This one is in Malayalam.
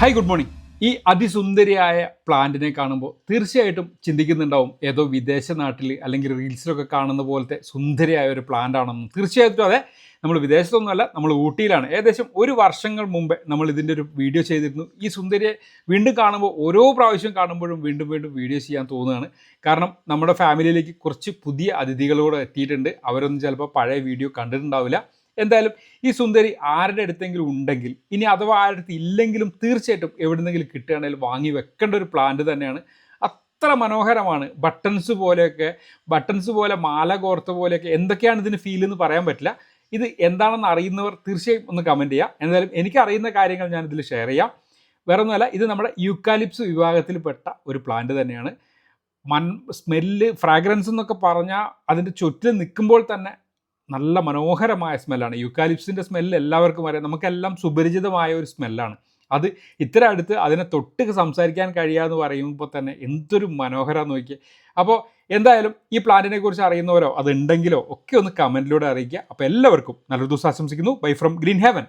ഹായ് ഗുഡ് മോർണിംഗ് ഈ അതിസുന്ദരിയായ പ്ലാന്റിനെ കാണുമ്പോൾ തീർച്ചയായിട്ടും ചിന്തിക്കുന്നുണ്ടാവും ഏതോ വിദേശ നാട്ടിൽ അല്ലെങ്കിൽ റീൽസിലൊക്കെ കാണുന്ന പോലത്തെ സുന്ദരിയായ ഒരു പ്ലാന്റ് ആണെന്ന് തീർച്ചയായിട്ടും അതെ നമ്മൾ വിദേശത്തൊന്നുമല്ല നമ്മൾ ഊട്ടിയിലാണ്. ഏകദേശം ഒരു വർഷങ്ങൾ മുമ്പേ നമ്മൾ ഇതിന്റെ ഒരു വീഡിയോ ചെയ്തിരുന്നു. ഈ സുന്ദരിയെ വീണ്ടും കാണുമ്പോൾ ഓരോ പ്രാവശ്യം കാണുമ്പോഴും വീണ്ടും വീണ്ടും വീഡിയോ ചെയ്യാൻ തോന്നുകയാണ്. കാരണം നമ്മുടെ ഫാമിലിയിലേക്ക് കുറച്ച് പുതിയ അതിഥികളോട് എത്തിയിട്ടുണ്ട്. അവരൊന്നും ചിലപ്പോൾ പഴയ വീഡിയോ കണ്ടിട്ടുണ്ടാവില്ല. എന്തായാലും ഈ സുന്ദരി ആരുടെ അടുത്തെങ്കിലും ഉണ്ടെങ്കിൽ ഇനി അഥവാ ആരുടെ അടുത്ത് ഇല്ലെങ്കിലും തീർച്ചയായിട്ടും എവിടെന്നെങ്കിലും കിട്ടുകയാണെങ്കിൽ വാങ്ങി വെക്കേണ്ട ഒരു പ്ലാന്റ് തന്നെയാണ്. അത്ര മനോഹരമാണ്. ബട്ടൺസ് പോലെയൊക്കെ ബട്ടൺസ് പോലെ മാല കോർത്ത പോലെയൊക്കെ എന്തൊക്കെയാണ് ഇതിന് ഫീൽ എന്ന് പറയാൻ പറ്റില്ല. ഇത് എന്താണെന്ന് അറിയുന്നവർ തീർച്ചയായും ഒന്ന് കമന്റ് ചെയ്യുക എന്തായാലും എനിക്ക് അറിയുന്ന കാര്യങ്ങൾ ഞാൻ ഇതിൽ ഷെയർ ചെയ്യാം. വേറെ ഒന്നുമല്ല ഇത് നമ്മുടെ യൂക്കാലിപ്സ് വിഭാഗത്തിൽപ്പെട്ട ഒരു പ്ലാന്റ് തന്നെയാണ്. മൺ സ്മെല്ല് ഫ്രാഗ്രൻസ് എന്നൊക്കെ പറഞ്ഞാൽ അതിന്റെ ചുറ്റിൽ നിൽക്കുമ്പോൾ തന്നെ നല്ല മനോഹരമായ സ്മെല്ലാണ്. യുക്കാലിപ്സിന്റെ സ്മെല്ല് എല്ലാവർക്കും അറിയാം. നമുക്കെല്ലാം സുപരിചിതമായ ഒരു സ്മെല്ലാണ്. അത് ഇത്ര അടുത്ത് അതിനെ തൊട്ട് സംസാരിക്കാൻ കഴിയാന്ന് പറയുമ്പോൾ തന്നെ എന്തൊരു മനോഹരം നോക്കി അപ്പോൾ എന്തായാലും ഈ പ്ലാന്റിനെ കുറിച്ച് അറിയുന്നവരോ അത് ഉണ്ടെങ്കിലോ ഒക്കെ ഒന്ന് കമന്റിലൂടെ അറിയിക്കുക. അപ്പോൾ എല്ലാവർക്കും നല്ലൊരു ദിവസം ആശംസിക്കുന്നു. Bye from green heaven